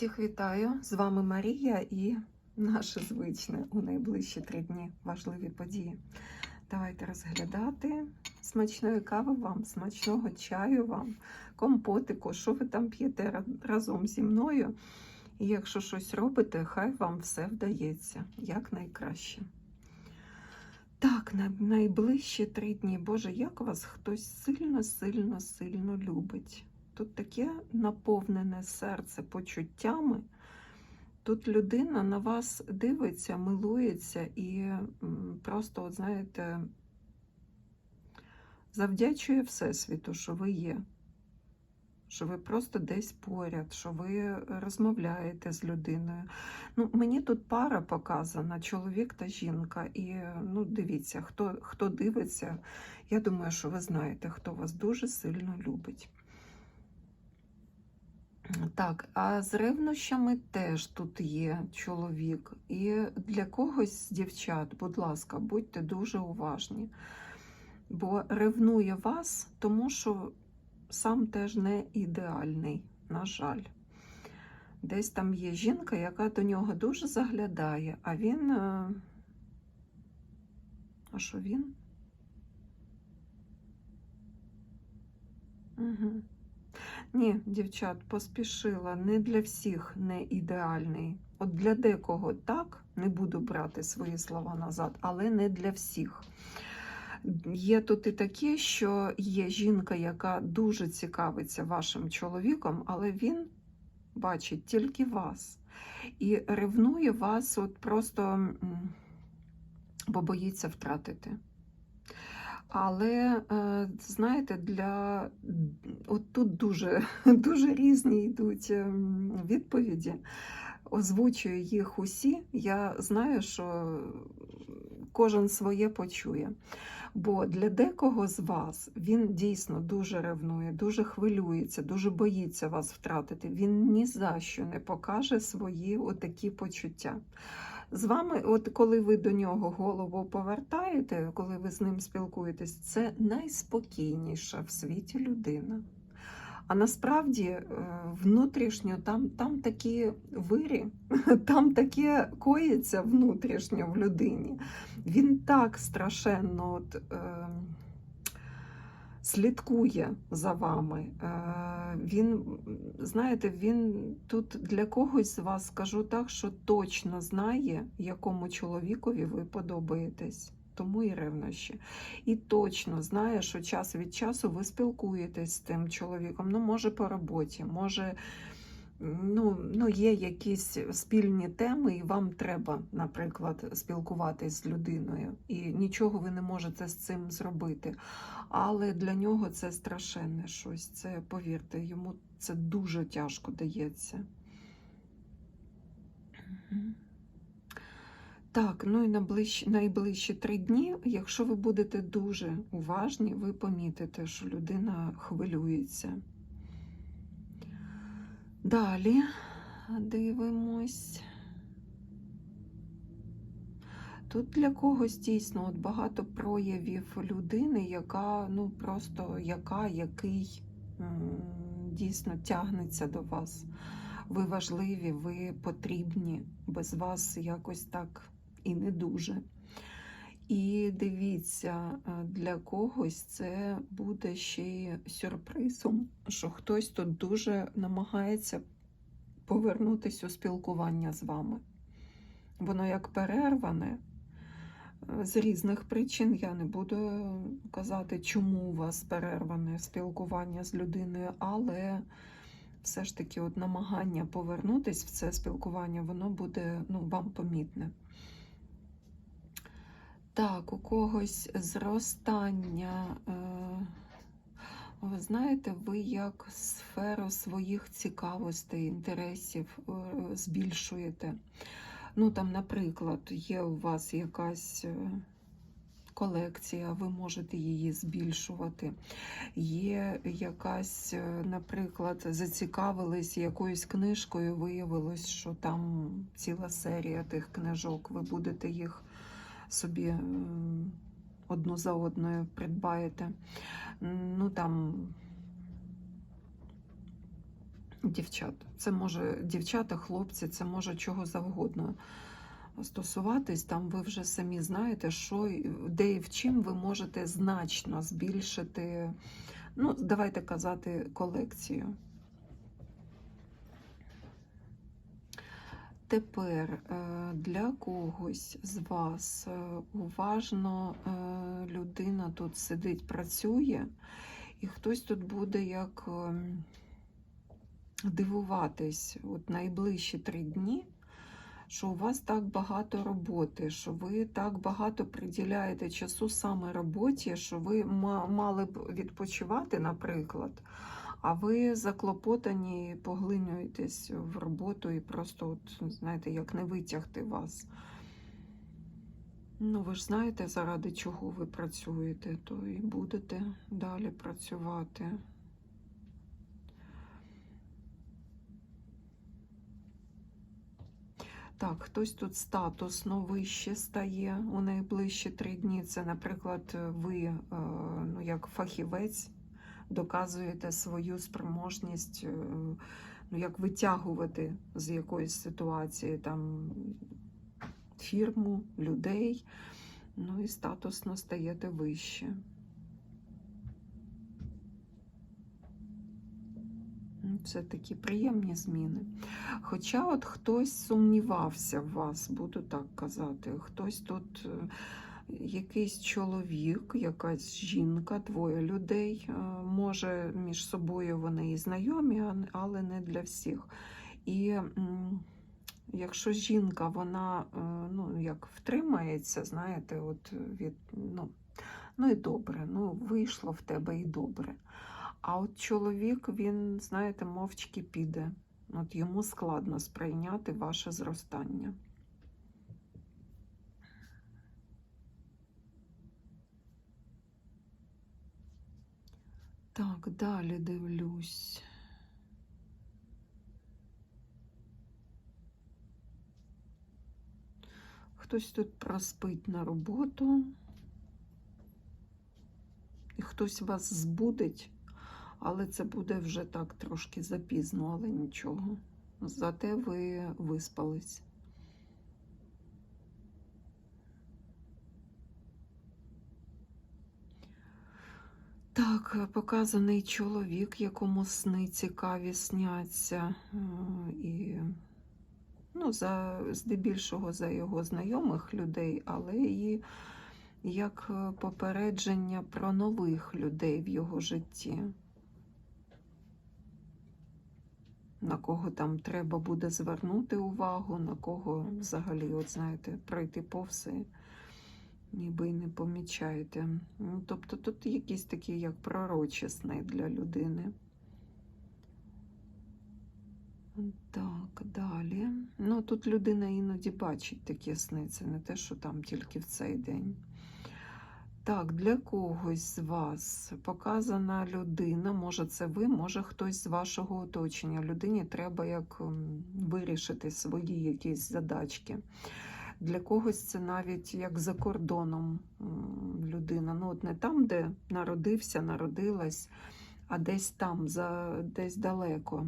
Всіх вітаю! З вами Марія і наше звичне у найближчі три дні важливі події. Давайте розглядати смачної кави вам, смачного чаю вам, компотику, що ви там п'єте разом зі мною. І якщо щось робите, хай вам все вдається як найкраще. Так, на найближчі три дні. Боже, як вас хтось сильно, сильно, сильно любить. Тут таке наповнене серце почуттями. Тут людина на вас дивиться, милується і просто, от знаєте, завдячує Всесвіту, що ви є, що ви просто десь поряд, що ви розмовляєте з людиною. Ну, мені тут пара показана, чоловік та жінка. І ну, дивіться, хто, хто дивиться, я думаю, що ви знаєте, хто вас дуже сильно любить. Так, а з ревнощами теж тут є чоловік. І для когось дівчат, будь ласка, будьте дуже уважні. Бо ревнує вас, тому що сам теж не ідеальний, на жаль. Десь там є жінка, яка до нього дуже заглядає, а він. е, А що він? Угу. Ні, дівчат, поспішила. Не для всіх не ідеальний. От для декого так, не буду брати свої слова назад, але не для всіх. Є тут і таке, що є жінка, яка дуже цікавиться вашим чоловіком, але він бачить тільки вас. І ревнує вас, от просто, бо боїться втратити. Але е, знаєте, для от тут дуже, дуже різні йдуть ем, відповіді. Озвучую їх усі. Я знаю, що кожен своє почує. Бо для декого з вас він дійсно дуже ревнує, дуже хвилюється, дуже боїться вас втратити. Він ні за що не покаже свої отакі почуття. З вами, от коли ви до нього голову повертаєте, коли ви з ним спілкуєтесь, це найспокійніша в світі людина. А насправді е, внутрішньо там, там такі вирі, там таке коїться внутрішньо в людині. Він так страшенно от, е, слідкує за вами. Е, він, знаєте, він тут для когось з вас скажу так, що точно знає, якому чоловікові ви подобаєтесь. Тому і ревнощі. І точно знає, що час від часу ви спілкуєтесь з тим чоловіком. Ну, може, по роботі, може, ну, ну, є якісь спільні теми, і вам треба, наприклад, спілкуватись з людиною. І нічого ви не можете з цим зробити. Але для нього це страшенне щось. Це, повірте, йому це дуже тяжко дається. Так, ну і на ближ... найближчі три дні, якщо ви будете дуже уважні, ви помітите, що людина хвилюється. Далі дивимось. Тут для когось дійсно от багато проявів людини, яка ну просто яка, який дійсно тягнеться до вас. Ви важливі, ви потрібні, без вас якось так і не дуже. І дивіться, для когось це буде ще й сюрпризом, що хтось тут дуже намагається повернутися у спілкування з вами. Воно як перерване. З різних причин я не буду казати, чому у вас перерване спілкування з людиною, але все ж таки от намагання повернутися в це спілкування, воно буде ну, вам помітне. Так, у когось зростання. Е, ви знаєте, ви як сферу своїх цікавостей, інтересів е, збільшуєте. Ну, там, наприклад, є у вас якась е, колекція, ви можете її збільшувати. Є якась, наприклад, зацікавились якоюсь книжкою, виявилось, що там ціла серія тих книжок, ви будете їх собі одну за одною придбаєте. Ну там дівчат. Це може дівчата, хлопці, це може чого завгодно стосуватись. Там ви вже самі знаєте, що де і в чим ви можете значно збільшити, ну, давайте казати, колекцію. Тепер е, для когось з вас е, уважно е, людина тут сидить, працює, і хтось тут буде як ем, дивуватись от найближчі три дні, що у вас так багато роботи, що ви так багато приділяєте часу саме роботі, що ви мали б відпочивати, наприклад, а ви заклопотані, поглинюєтесь в роботу і просто, от, знаєте, як не витягти вас. Ну, ви ж знаєте, заради чого ви працюєте, то і будете далі працювати. Так, хтось тут статусно вище стає у найближчі три дні. Це, наприклад, ви, е, ну, як фахівець, доказуєте свою спроможність, е, ну, як витягувати з якоїсь ситуації там фірму, людей, ну і статусно стаєте вище. Ну, Це такі приємні зміни. Хоча от хтось сумнівався в вас, буду так казати. Хтось тут, е, якийсь чоловік, якась жінка, двоє людей. е, Може, між собою вони і знайомі, але не для всіх. І якщо жінка, вона е, ну, як втримається, знаєте, от від, ну, ну і добре, ну вийшло в тебе і добре. А от чоловік, він, знаєте, мовчки піде. От йому складно сприйняти ваше зростання. Так, далі дивлюсь. Хтось тут проспить на роботу, і хтось вас збудить, але це буде вже так трошки запізно, але нічого. Зате ви виспались. Так, е, показаний чоловік, якому сни цікаві сняться. е, І, ну, за, здебільшого за його знайомих людей, але і як е, попередження про нових людей в його житті. На кого там треба буде звернути увагу, на кого взагалі, от знаєте, пройти повз і ніби й не помічаєте. Ну, тобто тут якийсь такий як пророчесний для людини. Так, далі. Ну, тут людина іноді бачить такі сни, це не те, що там тільки в цей день. Так, для когось з вас показана людина, може це ви, може хтось з вашого оточення. Людині треба як вирішити свої якісь задачки. Для когось це навіть як за кордоном людина. Ну, от не там, де народився, народилась, а десь там, за, десь далеко.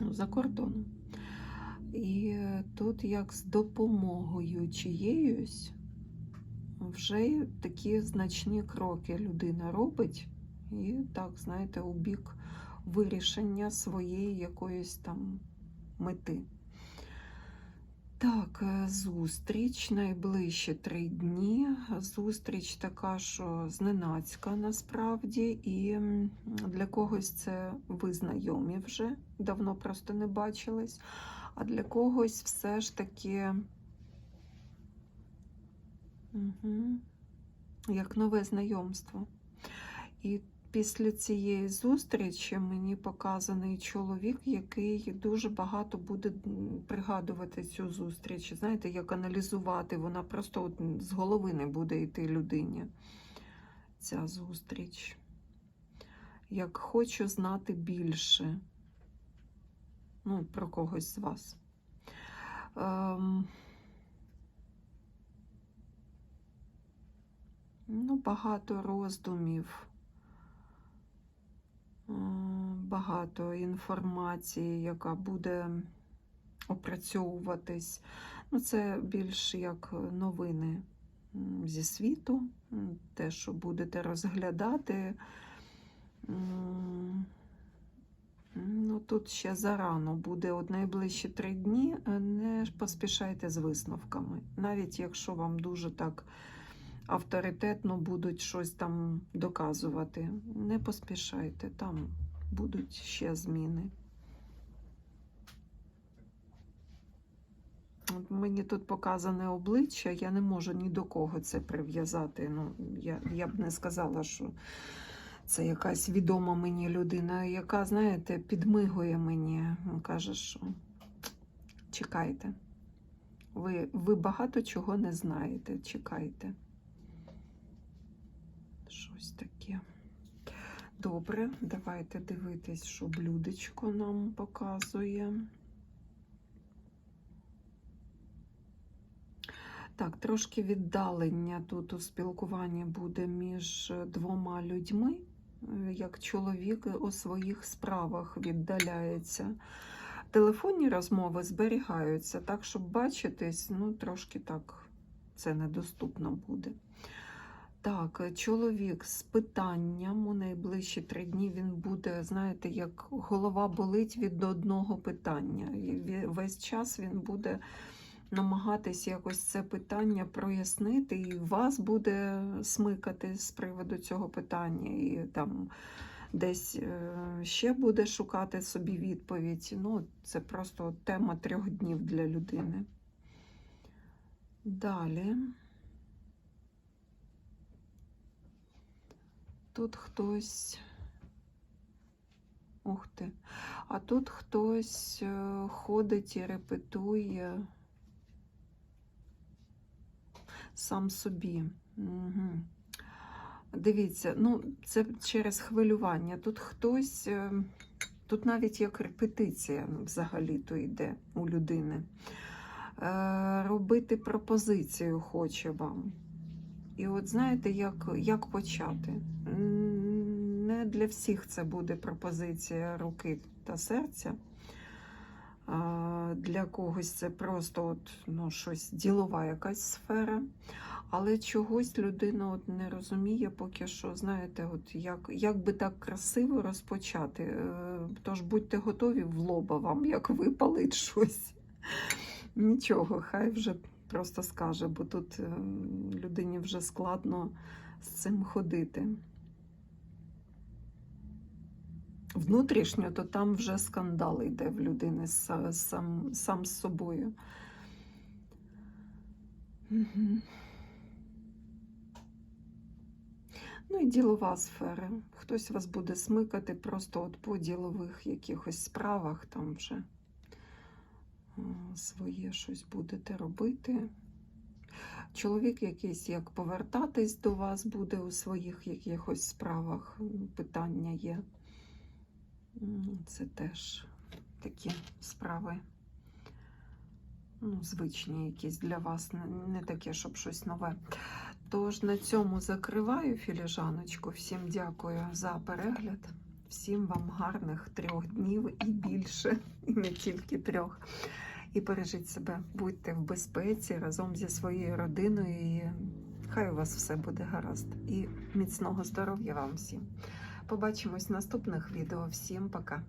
Ну, За кордоном. І тут як з допомогою чиєюсь вже такі значні кроки людина робить, і так, знаєте, у бік вирішення своєї якоїсь там мети. Так, е, зустріч найближчі три дні. Зустріч така, що зненацька насправді, і для когось це ви знайомі вже, давно просто не бачились, а для когось все ж таки Угу. Як нове знайомство. І після цієї зустрічі мені показаний чоловік, який дуже багато буде пригадувати цю зустріч. Знаєте, як аналізувати, вона просто от з голови не буде йти людині. Ця зустріч. Як хочу знати більше. Ну, про когось з вас. Ем... Ну, багато роздумів. Багато інформації, яка буде опрацьовуватись. Ну, це більш як новини зі світу, те, що будете розглядати. Ну, тут ще зарано буде от найближчі три дні. е, Не поспішайте з висновками. Навіть якщо вам дуже так авторитетно будуть щось там доказувати, не поспішайте, там будуть ще зміни. От мені тут показане обличчя, я не можу ні до кого це прив'язати. Ну, я, я б не сказала, що це якась відома мені людина, яка, знаєте, підмигує мені, каже, що чекайте. Ви, ви багато чого не знаєте, чекайте. Щось таке. Добре, давайте дивитись, що блюдечко нам показує. Так, трошки віддалення тут у спілкуванні буде між двома людьми, як чоловік у своїх справах віддаляється. Телефонні розмови зберігаються, так, щоб бачитись, ну, трошки так це недоступно буде. Так, е, чоловік з питанням у найближчі три дні він буде, знаєте, як голова болить від одного питання. І весь час він буде намагатись якось це питання прояснити, і вас буде смикати з приводу цього питання, і там десь е, ще буде шукати собі відповідь. Ну, це просто тема трьох днів для людини. Далі. Тут хтось. Ух ти. А тут хтось е, ходить і репетує сам собі. Угу. Дивіться, ну, це через хвилювання. Тут хтось, е, тут навіть як репетиція взагалі-то йде у людини. Е, Робити пропозицію хоче вам. І от знаєте, як, як почати? Не для всіх це буде пропозиція руки та серця. Для когось це просто от, ну, щось ділова якась сфера. Але чогось людина от не розуміє поки що, знаєте, от як, як би так красиво розпочати. Е, Тож будьте готові в лоба вам, як випалить щось. Нічого, хай вже просто скаже, бо тут е, людині вже складно з цим ходити. Внутрішньо, то там вже скандал йде в людини сам, сам з собою. Ну і ділова сфера. Хтось вас буде смикати просто от по ділових якихось справах, там вже своє щось будете робити. Чоловік якийсь як повертатись до вас буде у своїх якихось справах. Питання є. Це теж такі справи. Ну, звичні якісь для вас, не, не таке, щоб щось нове. Тож на цьому закриваю філіжаночку. Всім дякую за перегляд. Всім вам гарних трьох днів і більше, і не тільки трьох. І бережіть себе, будьте в безпеці разом зі своєю родиною. І хай у вас все буде гаразд. І міцного здоров'я вам всім. Побачимось в наступних відео. Всім пока!